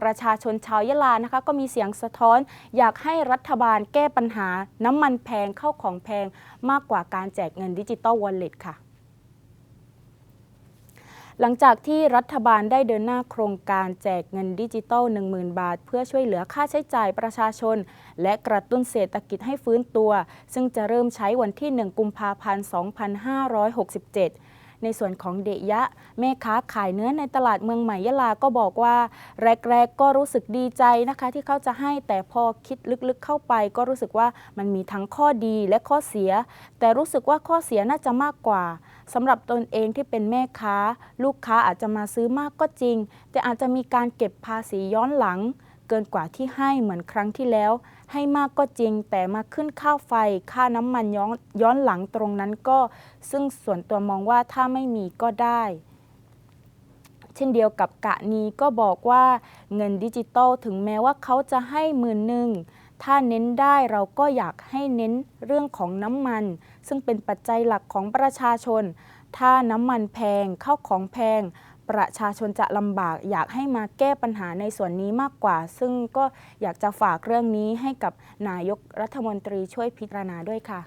ประชาชนชาวยะลานะคะก็มีเสียงสะท้อน อยากให้รัฐบาลแก้ปัญหา น้ำมันแพงเข้าของแพงมากกว่าการแจกเงินดิจิตอลวอลเล็ตค่ะหลังจากที่รัฐบาลได้เดินหน้าโครงการแจกเงินดิจิตอล10,000 บาท เพื่อช่วยเหลือค่าใช้จ่ายประชาชน และกระตุ้นเศรษฐกิจให้ฟื้นตัว ซึ่งจะเริ่มใช้วันที่ 1 กุมภาพันธ์ 2567 ในส่วนของเดยะแม่ค้าขายเนื้อในตลาดเมืองใหม่ยะลาก็บอกว่า แรก ๆ ก็รู้สึกดีใจนะคะ ที่เขาจะให้แต่พอคิดลึกๆเข้าไป ก็รู้สึกว่ามันมีทั้งข้อดีและข้อเสีย แต่รู้สึกว่าข้อเสียน่าจะมากกว่าสำหรับตนเองที่เป็นแม่ค้า ลูกค้าอาจจะมาซื้อมากก็จริง แต่อาจจะมีการเก็บภาษีย้อนหลัง เกินกว่าที่ให้เหมือนครั้งที่แล้ว ให้มากก็จริงแต่มาขึ้นค่าไฟ ค่าน้ำมันย้อนย้อนหลังตรงนั้นก็ ซึ่งส่วนตัวมองว่าถ้าไม่มีก็ได้ เช่นเดียวกับกะนีก็บอกว่าเงินดิจิตอลถึงแม้ว่าเขาจะให้หมื่นหนึ่งถ้าเน้นได้เราก็อยากให้เน้นเรื่องของน้ำมัน ซึ่งเป็นปัจจัยหลักของประชาชน ถ้าน้ำมันแพงเข้าของแพง ประชาชนจะลำบาก อยากให้มาแก้ปัญหาในส่วนนี้มากกว่า ซึ่งก็อยากจะฝากเรื่องนี้ให้กับนายกรัฐมนตรีช่วยพิจารณาด้วยค่ะ